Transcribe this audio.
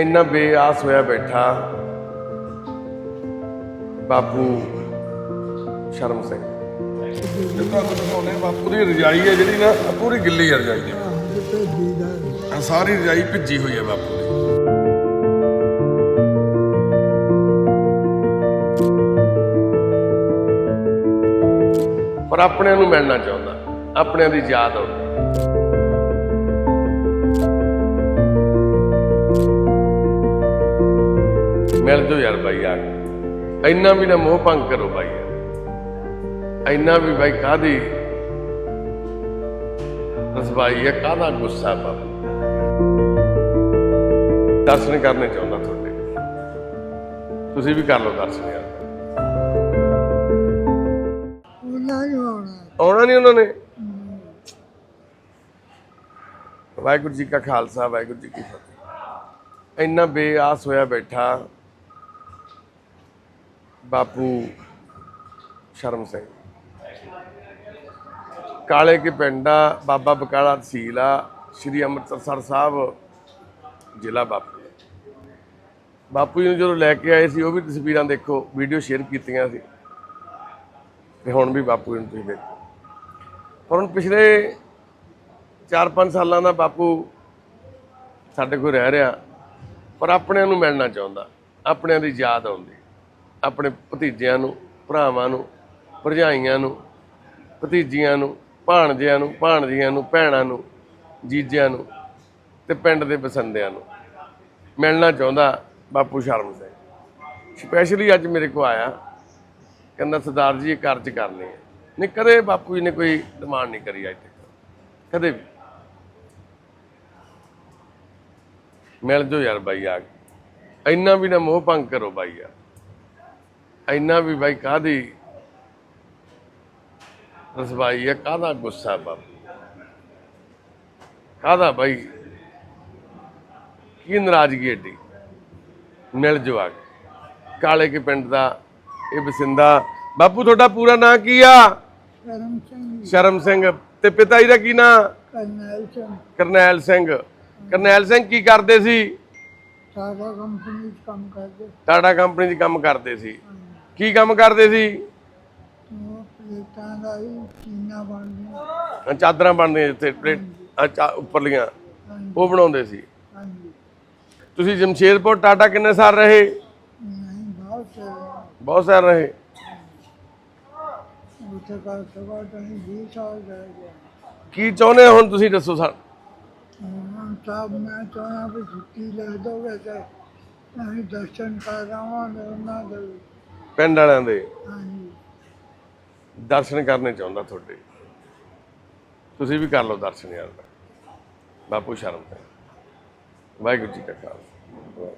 ਇੰਨਾ ਬੇਆਸ ਹੋਇਆ ਬੈਠਾ। ਬਾਪੂ ਸ਼ਰਮ ਸਿੰਘ। ਜਿੱਦਾਂ ਬਾਪੂ ਦੀ ਰਜਾਈ ਹੈ ਜਿਹੜੀ ਨਾ ਪੂਰੀ ਗਿੱਲੀ ਹੈ ਰਜਾਈ ਆਹ ਸਾਰੀ ਰਜਾਈ ਭਿੱਜੀ ਹੋਈ ਹੈ ਬਾਪੂ ਦੀ। ਪਰ ਆਪਣਿਆਂ ਨੂੰ ਮਿਲਣਾ ਚਾਹੁੰਦਾ ਆਪਣਿਆਂ ਦੀ ਯਾਦ ਆਉਂਦੀ। ਮਿਲ ਜੋ ਯਾਰ ਬਾਈ ਆ ਇੰਨਾ ਵੀ ਨਾ ਮੋਹ ਭੰਗ ਕਰੋ ਬਾਈ। ਯਾਰ ਇੰਨਾ ਵੀ ਬਾਈ ਕਾਦੀ ਰਸਵਾਈ ਹੈ ਕਾਹਦਾ ਗੁੱਸਾ ਬਾਬਾ ਦਰਸ਼ਨ ਕਰਨੇ ਚਾਹੁੰਦਾ ਤੁਹਾਡੇ। ਤੁਸੀਂ ਵੀ ਕਰ ਲਓ ਦਰਸ਼ਨ ਯਾਰ। ਆਉਣਾ ਨਹੀਂ ਉਹਨਾਂ ਨੇ? ਵਾਹਿਗੁਰੂ ਜੀ ਕਾ ਖਾਲਸਾ ਵਾਹਿਗੁਰੂ ਜੀ ਕੀ ਫਤਿਹ। ਇੰਨਾ ਬੇਆਸ ਹੋਇਆ ਬੈਠਾ। ਬਾਪੂ ਸ਼ਰਮ ਸਿੰਘ। ਕਾਲੇ ਕੇ ਆ ਬਾਬਾ ਬਕਾਲਾ ਤਹਿਸੀਲ ਆ, ਸ਼੍ਰੀ ਅੰਮ੍ਰਿਤਸਰ ਸਾਹਿਬ, ਜ਼ਿਲ੍ਹਾ ਬਾਪੂ। ਬਾਪੂ ਜੀ ਨੂੰ ਜਦੋਂ ਲੈ ਕੇ ਆਏ ਸੀ, ਉਹ ਵੀ ਤਸਵੀਰਾਂ ਦੇਖੋ, ਵੀਡੀਓ ਸ਼ੇਅਰ ਕੀਤੀਆਂ ਸੀ। ਤੇ ਹੁਣ ਵੀ ਬਾਪੂ ਜੀ ਨੂੰ ਤੁਸੀਂ ਦੇਖੋ ਪਰ ਹੁਣ ਪਿਛਲੇ 4-5 ਸਾਲਾਂ ਦਾ ਬਾਪੂ ਸਾਡੇ ਕੋਲ ਰਹਿ ਰਿਹਾ, ਪਰ ਆਪਣਿਆਂ ਨੂੰ ਮਿਲਣਾ ਚਾਹੁੰਦਾ, ਆਪਣਿਆਂ ਦੀ ਯਾਦ ਆਉਂਦੀ। ਆਪਣੇ ਭਤੀਜਿਆਂ ਨੂੰ, ਭਰਾਵਾਂ ਨੂੰ, ਭਰਜਾਈਆਂ ਨੂੰ, ਭਤੀਜੀਆਂ ਨੂੰ, ਭਾਣਜਿਆਂ ਨੂੰ, ਭਾਣਜੀਆਂ ਨੂੰ, ਭੈਣਾਂ ਨੂੰ, ਜੀਜਿਆਂ ਨੂੰ ਤੇ ਪਿੰਡ ਦੇ ਬਸੰਦਿਆਂ ਨੂੰ। ਮਿਲਣਾ ਚਾਹੁੰਦਾ ਬਾਪੂ ਸ਼ਰਮ ਸਿੰਘ। ਸਪੈਸ਼ਲੀ ਅੱਜ ਮੇਰੇ ਕੋ ਆਇਆ, ਕਹਿੰਦਾ, ਸਰਦਾਰ ਜੀ, ਇਹ ਕਾਰਜ ਕਰਨੇ ਆ। ਨਹੀਂ, ਕਦੇ ਬਾਪੂ ਜੀ ਨੇ ਕੋਈ ਡਿਮਾਂਡ ਨਹੀਂ ਕਰੀ ਅੱਜ ਤੱਕ। ਕਦੇ ਵੀ। ਮਿਲ ਜੋ ਯਾਰ ਬਾਈ ਆ ਕੇ। ਇੰਨਾ ਵੀ ਨਾ ਮੋਹ ਭੰਗ ਕਰੋ ਬਾਈ ਯਾਰ ਇੰਨਾ ਵੀ ਬਾਈ ਕਾਦੀ ਰਸਵਾਈ ਹੈ ਕਾਹਦਾ ਗੁੱਸਾ ਬਾਪੂ ਕਾਹਦਾ ਬਾਈ? ਕੀ ਨਾਰਾਜ਼ਗੀ ਏਡੀ? ਮਿਲ ਜੋ ਆ ਕੇ ਕਾਲੇ ਕੇ ਪਿੰਡ ਦਾ ਇਹ ਬਸਿੰਦਾ। ਬਾਪੂ ਤੁਹਾਡਾ ਪੂਰਾ ਨਾਂ ਕੀ ਆ? ਸਿੰਘ ਸ਼ਰਮ ਸਿੰਘ। ਤੇ ਪਿਤਾ ਜੀ ਦਾ ਕੀ ਨਾਂ? ਕਰਨੈਲ ਸਿੰਘ। ਕਰਨੈਲ ਸਿੰਘ। ਕਰਨੈਲ ਸਿੰਘ ਕੀ ਕਰਦੇ ਸੀ? ਸਾਡਾ ਕੰਪਨੀ 'ਚ ਕੰਮ ਕਰਦੇ। ਟਾਟਾ ਕੰਪਨੀ 'ਚ ਕੰਮ ਕਰਦੇ ਸੀ। ਕੀ ਕੰਮ ਕਰਦੇ ਸੀ? ਉਹ ਪਲੇਟਾਂ ਦਾ ਹੀ ਚੀਨਾ ਬਣਦੀਆਂ। ਆਹ ਚਾਦਰਾਂ ਬਣਦੀਆਂ ਜਿੱਥੇ ਪਲੇਟ ਆਹ ਚਾ- ਉੱਪਰਲੀਆਂ। ਹਾਂਜੀ। ਉਹ ਬਣਾਉਂਦੇ ਸੀ? ਹਾਂਜੀ। ਤੁਸੀਂ ਜਮਸ਼ੇਦਪੁਰ ਟਾਟਾ ਕਿੰਨੇ ਸਾਲ ਰਹੇ? ਨਹੀਂ ਬਹੁਤ ਸਾਲ ਰਹੇ। ਉੱਥੇ ਕਰ ਸਵਾ ਨਹੀਂ 20 ਸਾਲ ਰਹਿ ਗਿਆ ਕੀ ਚਾਹੁੰਦੇ ਹੋ ਹੁਣ ਤੁਸੀਂ ਦੱਸੋ ਸਾ ਹੁਣ ਸਾਹਿਬ ਮੈਂ ਚਾਹਣਾ ਵੀ ਛੁੱਟੀ ਲੈ ਦੋਗੇ ਤੇ ਅਸੀਂ ਦਰਸ਼ਨ ਕਰ ਆਵਾਂਗੇ ਉਹਨਾਂ ਦੇ। ਵੀ। ਪਿੰਡ ਵਾਲਿਆਂ ਦੇ ਹਾਂਜੀ। ਦਰਸ਼ਨ ਕਰਨੇ ਚਾਹੁੰਦਾ ਤੁਹਾਡੇ। ਤੁਸੀਂ ਵੀ ਕਰ ਲਓ ਦਰਸ਼ਨ ਯਾਰ। ਬਾਪੂ ਸ਼ਰਮ ਸਿੰਘ ਵਾਹਿਗੁਰੂ ਜੀ ਕਾ ਖਾਲਸਾ।